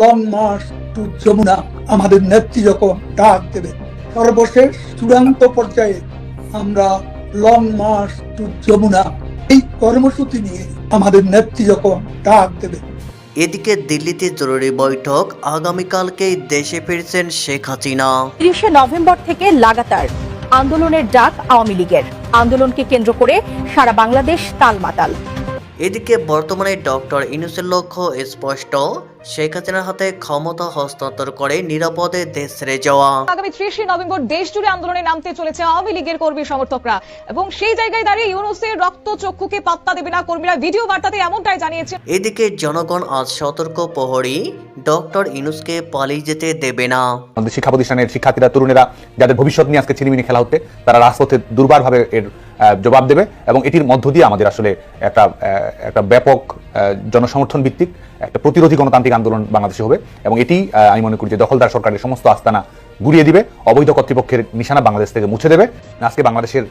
March two Jamuna আমাদের নেত্রী যখন ডাক দেবে সর্বশেষ চূড়ান্ত পর্যায়ে আমরা লং মার্চ টু যমুনা এই কর্মসূচি নিয়ে আমাদের নেত্রী যখন ডাক দেবে। এদিকে দিল্লিতে জরুরি বৈঠক আগামীকালকেই দেশে ফিরছেন শেখ হাসিনা। তিরিশে নভেম্বর থেকে লাগাতার আন্দোলনের ডাক আওয়ামী লীগের। আন্দোলনকে কেন্দ্র করে সারা বাংলাদেশ তালমাতাল। এদিকে বর্তমানে ডক্টর ইনুসের লক্ষ্য স্পষ্ট। শেখ হাসিনার হাতে ক্ষমতা হস্তান্তর করে নিরাপদে দেশ ছেড়ে যাওয়া। আগামী ত্রিশে নভেম্বর দেশ জুড়ে আন্দোলনে নামতে চলেছে আওয়ামী লীগের কর্মী সমর্থকরা। এবং সেই জায়গায় দাঁড়িয়ে ইউনুসের রক্ত চক্ষুকে পাত্তা দেবে না কর্মীরা। ভিডিও বার্তাতে এমনটাই জানিয়েছে। এদিকে জনগণ আজ সতর্ক প্রহরী ডক্টর ইনুসকে পালিয়ে যেতে দেবে না। আমাদের শিক্ষা প্রতিষ্ঠানের শিক্ষার্থীরা তরুণেরা যাদের ভবিষ্যৎ নিয়ে আজকে ছিনিমিনি খেলা হচ্ছে তারা রাজপথে দুর্বারভাবে এর আহ, জবাব দেবে এবং এটির মধ্য দিয়ে আমাদের আসলে একটা একটা ব্যাপক জনসমর্থন ভিত্তিক একটা প্রতিরোধী গণতান্ত্রিক আন্দোলন বাংলাদেশে হবে এবং এটি আমি মনে করি যে দখলদার সরকারের সমস্ত আস্তানা গুড়িয়ে দিবে। অবৈধ কর্তৃপক্ষের নিশানা বাংলাদেশ থেকে মুছে দেবে। আজকে বাংলাদেশের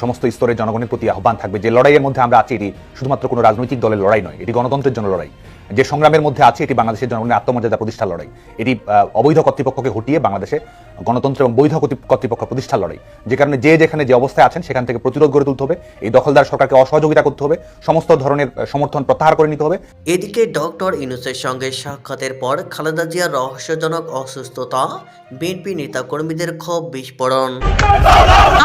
সমস্ত স্তরের জনগণের প্রতি আহ্বান থাকবে যে লড়াইয়ের মধ্যে আমরা আছি এটি শুধুমাত্র কোনো রাজনৈতিক দলের লড়াই নয় এটি গণতন্ত্রের জন্য লড়াই। যে সংগ্রামের মধ্যে আছে এটি বাংলাদেশের জনগণের আত্মমর্যাদা প্রতিষ্ঠার লড়াই। এটি অবৈধ কর্তৃপক্ষকে হটিয়ে বাংলাদেশে গণতন্ত্র এবং বৈধ কর্তৃপক্ষ প্রতিষ্ঠার লড়াই। যে কারণে যে যেখানে যে অবস্থায় আছেন সেখান থেকে প্রতিরোধ গড়ে তুলতে হবে। এই দখলদার সরকারকে অসহযোগিতা করতে হবে। সমস্ত ধরনের সমর্থন প্রত্যাহার করে নিতে হবে। এদিকে ডক্টর ইনুসের সঙ্গে সাক্ষাতের পর খালেদা জিয়ার রহস্যজনক অসুস্থতা বিএনপি নেতাকর্মীদের ক্ষোভ বিস্ফোরণ।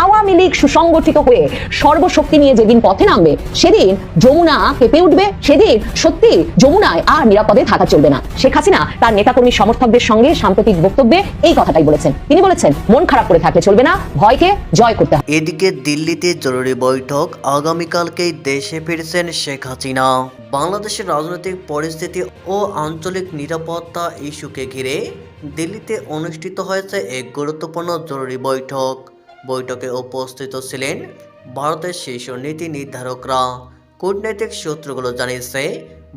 আওয়ামী লীগ সুসংগঠিত হয়ে সর্বশক্তি নিয়ে যেদিন পথে নামবে, সেদিন যমুনা কেঁপে উঠবে, সেদিন সত্যি যমুনায় আর নিরাপদে থাকা চলবে না। শেখ হাসিনা তার নেতাকর্মী সমর্থকদের সঙ্গে সাম্প্রতিক বক্তব্যে এই কথাটাই বলেছেন। তিনি বলেছেন, মন খারাপ করে থাকলে চলবে না, ভয়কে জয় করতে হবে। এদিকে দিল্লিতে জরুরি বৈঠক, আগামীকালকেই দেশে ফিরছেন শেখ হাসিনা। বাংলাদেশের রাজনৈতিক পরিস্থিতি ও আঞ্চলিক নিরাপত্তা ইস্যুকে ঘিরে দিল্লিতে অনুষ্ঠিত হয়েছে এক গুরুত্বপূর্ণ জরুরি বৈঠক। বৈঠকে উপস্থিত ছিলেন ভারতের শীর্ষ নীতি নির্ধারকরা। কূটনৈতিক সূত্রগুলো জানিয়েছে,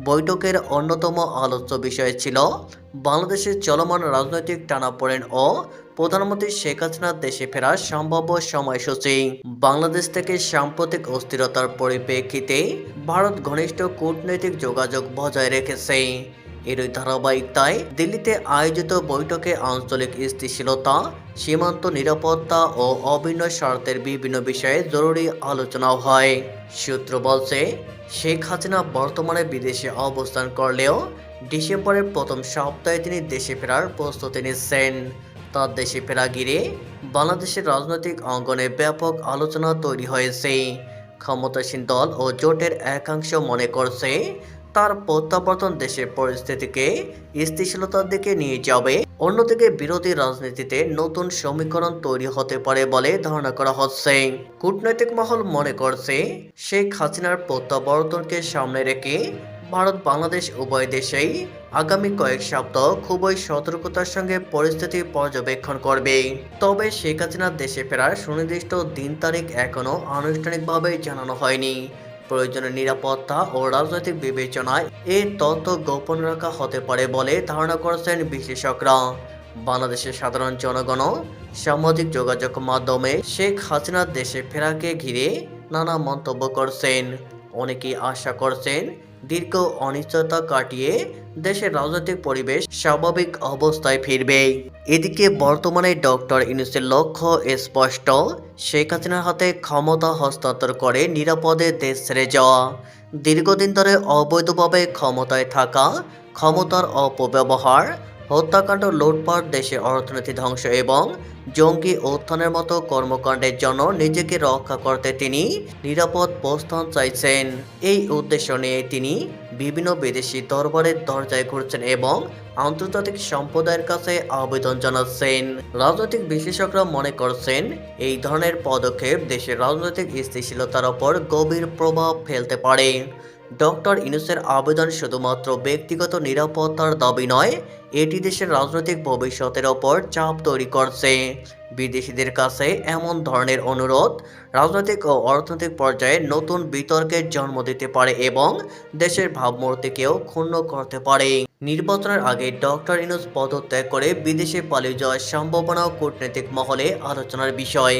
বৈঠকের অন্যতম আলোচ্য বিষয় ছিল বাংলাদেশের চলমান রাজনৈতিক টানাপোড়েন ও প্রধানমন্ত্রী শেখ হাসিনার দেশে ফেরার সম্ভাব্য সময়সূচি। বাংলাদেশ থেকে সাম্প্রতিক অস্থিরতার পরিপ্রেক্ষিতে ভারত ঘনিষ্ঠ কূটনৈতিক যোগাযোগ বজায় রেখেছে। এরই ধারাবাহিকতায় দিল্লিতে আয়োজিত বৈঠকে আঞ্চলিক স্থিতিশীলতা, সীমান্ত নিরাপত্তা ও অভিনয় স্বার্থের বিভিন্ন বিষয়ে জরুরি আলোচনা হয়। সূত্র বলছে, শেখ হাসিনা বর্তমানে বিদেশে অবস্থান করলেও ডিসেম্বরের প্রথম সপ্তাহে তিনি দেশে ফেরার প্রস্তুতি নিচ্ছেন। তার দেশে ফেরা ঘিরে বাংলাদেশের রাজনৈতিক অঙ্গনে ব্যাপক আলোচনা তৈরি হয়েছে। ক্ষমতাসীন দল ও জোটের একাংশ মনে করছে তার প্রত্যাবর্তন দেশের পরিস্থিতিকে স্থিতিশীলতার দিকে নিয়ে যাবে। অন্যদিকে বিরোধী রাজনীতিতে নতুন সমীকরণ তৈরি হতে পারে বলে ধারণা করা হচ্ছে। কূটনৈতিক মহল মনে করছে, শেখ হাসিনার প্রত্যাবর্তনকে সামনে রেখে ভারত বাংলাদেশ উভয় দেশেই আগামী কয়েক সপ্তাহ খুবই সতর্কতার সঙ্গে পরিস্থিতি পর্যবেক্ষণ করবে। তবে শেখ হাসিনার দেশে ফেরার সুনির্দিষ্ট দিন তারিখ এখনও আনুষ্ঠানিকভাবে জানানো হয়নি। প্রয়োজনীয় নিরাপত্তা ও রাজনৈতিক বিবেচনায় এই তথ্য গোপন রাখা হতে পারে বলে ধারণা করেছেন বিশ্লেষকরা। বাংলাদেশের সাধারণ জনগণও সামাজিক যোগাযোগ মাধ্যমে শেখ হাসিনার দেশে ফেরাকে ঘিরে নানা মন্তব্য করছেন। অনেকেই আশা করছেন দীর্ঘ অনিশ্চয়তা কাটিয়ে দেশের রাজনৈতিক পরিবেশ স্বাভাবিক অবস্থায় ফিরবে। এদিকে বর্তমানে ডক্টর ইনুসের লক্ষ্য স্পষ্ট, শেখ হাসিনার হাতে ক্ষমতা হস্তান্তর করে নিরাপদে দেশ ছেড়ে যাওয়া। দীর্ঘদিন ধরে অবৈধভাবে ক্ষমতায় থাকা, ক্ষমতার অপব্যবহার হত্যাকাণ্ড লুটপাট, দেশের অর্থনীতি ধ্বংস এবং জঙ্গি উত্থানের মতো কর্মকাণ্ডের জন্য নিজেকে রক্ষা করতে তিনি নিরাপদ প্রস্থান চাইছেন। এই উদ্দেশ্য নিয়ে তিনি বিভিন্ন বিদেশি দরবারের দরজায় ঘুরছেন এবং আন্তর্জাতিক সম্প্রদায়ের কাছে আবেদন জানাচ্ছেন। রাজনৈতিক বিশেষজ্ঞরা মনে করছেন, এই ধরনের পদক্ষেপ দেশের রাজনৈতিক স্থিতিশীলতার ওপর গভীর প্রভাব ফেলতে পারে। ডক্টর ইনুসের আবেদন শুধুমাত্র ব্যক্তিগত নিরাপত্তার দাবি নয়, এটি দেশের রাজনৈতিক ভবিষ্যতের ওপর চাপ তৈরি করছে। বিদেশিদের কাছে এমন ধরনের অনুরোধ রাজনৈতিক ও অর্থনৈতিক পর্যায়ে নতুন বিতর্কের জন্ম দিতে পারে এবং দেশের ভাবমূর্তিকেও ক্ষুণ্ণ করতে পারে। নির্বাচনের আগে ডক্টর ইনুস পদত্যাগ করে বিদেশে পালিয়ে যাওয়ার সম্ভাবনাও কূটনৈতিক মহলে আলোচনার বিষয়।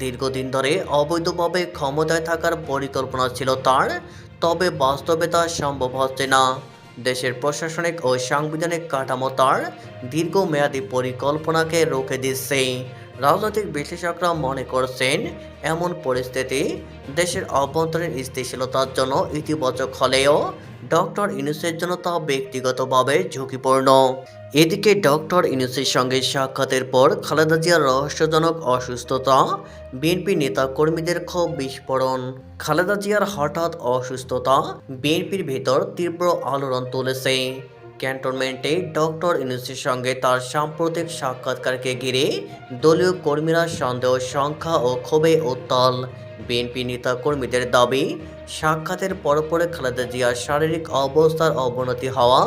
দীর্ঘদিন ধরে অবৈধভাবে ক্ষমতায় থাকার পরিকল্পনা ছিল তার তবে বাস্তবে তা সম্ভব হচ্ছে না। দেশের প্রশাসনিক ও সাংবিধানিক কাঠামো তার দীর্ঘমেয়াদী পরিকল্পনাকে রুখে দিচ্ছে। রাজনৈতিক বিশ্লেষকরা মনে করছেন, এমন পরিস্থিতি দেশের অভ্যন্তরীণ স্থিতিশীলতার জন্য ইতিবাচক হলেও ডক্টর ইনুসের জন্য তা ব্যক্তিগতভাবে ঝুঁকিপূর্ণ। এদিকে ডক্টর ইনুসের সঙ্গে সাক্ষাতের পর খালেদা জিয়ার রহস্যজনক অসুস্থতা বিএনপি নেতা কর্মীদের ক্ষোভ বিস্ফোরণ। খালেদা জিয়ার হঠাৎ অসুস্থতা বিএনপির ভেতর তীব্র আলোড়ন তুলেছে। ক্যান্টনমেন্টে ডক্টর ইউনুসের সঙ্গে তার সাম্প্রতিক সাক্ষাৎকারকে ঘিরে দলীয় কর্মীরা সন্দেহ সংখ্যা ও ক্ষোভে উত্তল। বিএনপি নেতা কর্মীদের দাবি, সাক্ষাতের পরপরে খালেদা জিয়ার শারীরিক অবস্থার অবনতি হওয়া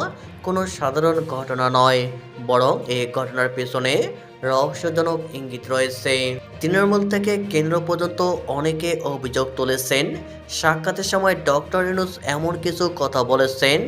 কোনো সাধারণ ঘটনা নয়, বরং এই ঘটনার পেছনে রহস্যজনক ইঙ্গিত রয়েছে। তৃণমূল থেকে কেন্দ্র পর্যন্ত অনেকে অভিযোগ তুলেছেন, সাক্ষাতের সময় ডক্টর ইনুস এমন কিছু কথা বলেছেন,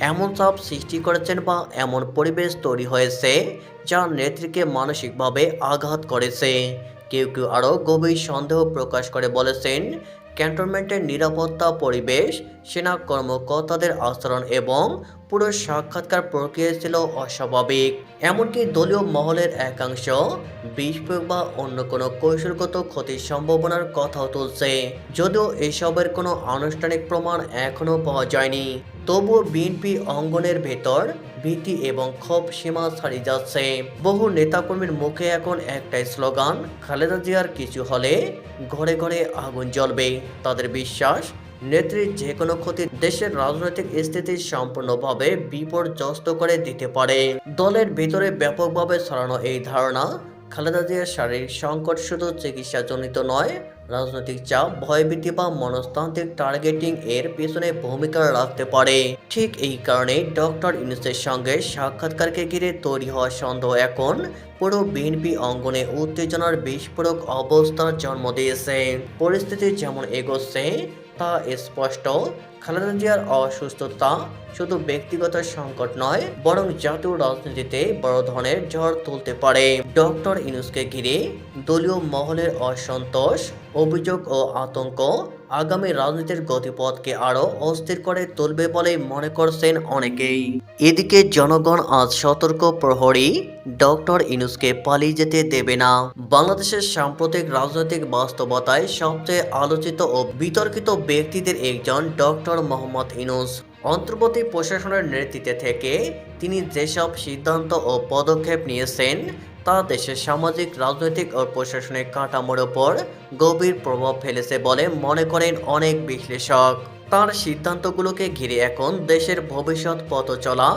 এমন চাপ সৃষ্টি করেছেন বা এমন পরিবেশ তৈরি হয়েছে যা নেত্রীকে মানসিকভাবে আঘাত করেছে। কেউ কেউ আরও গভীর সন্দেহ প্রকাশ করে বলেছেন, ক্যান্টনমেন্টের নিরাপত্তা পরিবেশ সেনা কর্মকর্তাদের আচরণ এবং পুরো সাক্ষাৎকার প্রক্রিয়া ছিল অস্বাভাবিক। এমনকি দলীয় মহলের একাংশ বিস্ফোরক বা অন্য কোনো কৌশলগত ক্ষতির সম্ভাবনার কথাও তুলছে। যদিও এসবের কোনো আনুষ্ঠানিক প্রমাণ এখনও পাওয়া যায়নি, তবুও বিএনপি অঙ্গনের ভেতর ভীতি এবং ক্ষোভ সীমা ছাড়িয়ে যাচ্ছে। বহু নেতাকর্মীর মুখে এখন একটাই স্লোগান, খালেদা জিয়ার কিছু হলে ঘরে ঘরে আগুন জ্বলবে। তাদের বিশ্বাস নেত্রীর যে কোনো ক্ষতি দেশের রাজনৈতিক স্থিতি সম্পূর্ণভাবে বিপর্যস্ত করে দিতে পারে। দলের ভিতরে ব্যাপকভাবে ছড়ানো এই ধারণা খালেদা জিয়ার শারীরিক সংকট শুধু চিকিৎসাজনিত নয়, রাজনৈতিক চাপ, ভয়ভীতি বা মনস্তান্ত্রিক টার্গেটিং এর পেছনে ভূমিকা রাখতে পারে। ঠিক এই কারণে ডক্টর ইউনুসের সঙ্গে সাক্ষাৎকারকে ঘিরে তৈরি হওয়া সন্দেহ এখন পুরো বিএনপি অঙ্গনে উত্তেজনার বিস্ফোরক অবস্থার জন্ম দিয়েছে। পরিস্থিতি যেমন এগোচ্ছে তা স্পষ্ট। খালেদা জিয়ার অসুস্থতা শুধু ব্যক্তিগত সংকট নয়, বরং জাতীয় রাজনীতিতে বড় ধরনের ঝড় তুলতে পারে। ডক্টর ইনুসকে ঘিরে দলীয় মহলের অসন্তোষ, অভিযোগ ও আতঙ্ক আগামী রাজনীতির গতিপথকে আরও অস্থির করে তুলবে বলে মনে করছেন অনেকেই। এদিকে জনগণ আজ সতর্ক প্রহরী ডক্টর ইনুসকে পালিয়ে যেতে দেবে না। বাংলাদেশের সাম্প্রতিক রাজনৈতিক বাস্তবতায় সবচেয়ে আলোচিত ও বিতর্কিত ব্যক্তিদের একজন ডক্টর মোহাম্মদ ইনুস। অন্তর্বর্তী প্রশাসনের নেতৃত্বে থেকে তিনি যেসব সিদ্ধান্ত ও পদক্ষেপ নিয়েছেন তা দেশের সামাজিক, রাজনৈতিক ও প্রশাসনিক কাঠামোর ওপর গভীর প্রভাব ফেলেছে বলে মনে করেন অনেক বিশ্লেষক। তার সিদ্ধান্তগুলোকে ঘিরে এখন দেশের ভবিষ্যৎ পথ চলা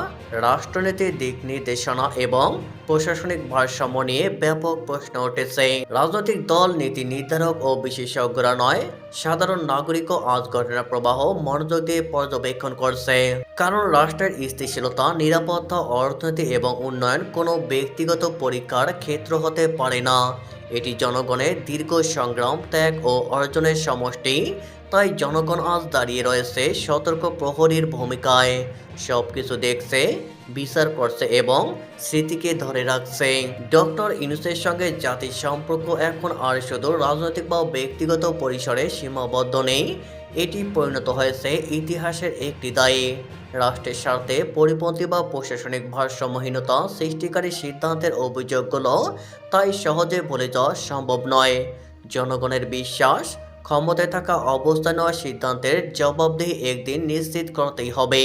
রাষ্ট্রনীতির দিক নির্দেশনা এবং প্রশাসনিক ভারসাম্য নিয়ে ব্যাপক প্রশ্ন উঠেছে। রাজনৈতিক দল, নীতি নির্ধারক ও বিশেষজ্ঞরা নয়, সাধারণ নাগরিকও আজ ঘটনা প্রবাহ মনোযোগ দিয়ে পর্যবেক্ষণ করছে। কারণ রাষ্ট্রের স্থিতিশীলতা, নিরাপত্তা, অর্থনীতি এবং উন্নয়ন কোনো ব্যক্তিগত পরীক্ষার ক্ষেত্র হতে পারে না। এটি জনগণের দীর্ঘ সংগ্রাম, ত্যাগ ও অর্জনের সমষ্টি তাই জনগণ আজ দাঁড়িয়ে রয়েছে সতর্ক প্রহরীর ভূমিকায়। সব কিছু দেখছে, বিচার করছে এবং স্মৃতিকে ধরে রাখছে। ডক্টর ইনুসের সঙ্গে জাতির সম্পর্ক এখন আর শুধু রাজনৈতিক বা ব্যক্তিগত পরিসরে সীমাবদ্ধ নেই, এটি পরিণত হয়েছে ইতিহাসের একটি দায়ে। রাষ্ট্রের স্বার্থে পরিপন্থী বা প্রশাসনিক ভারসাম্যহীনতা সৃষ্টিকারী সিদ্ধান্তের অভিযোগগুলো তাই সহজে ভুলে যাওয়া সম্ভব নয়। জনগণের বিশ্বাস ক্ষমতায় থাকা অবস্থায় নেওয়া সিদ্ধান্তের জবাবদিহি একদিন নিশ্চিত করতেই হবে।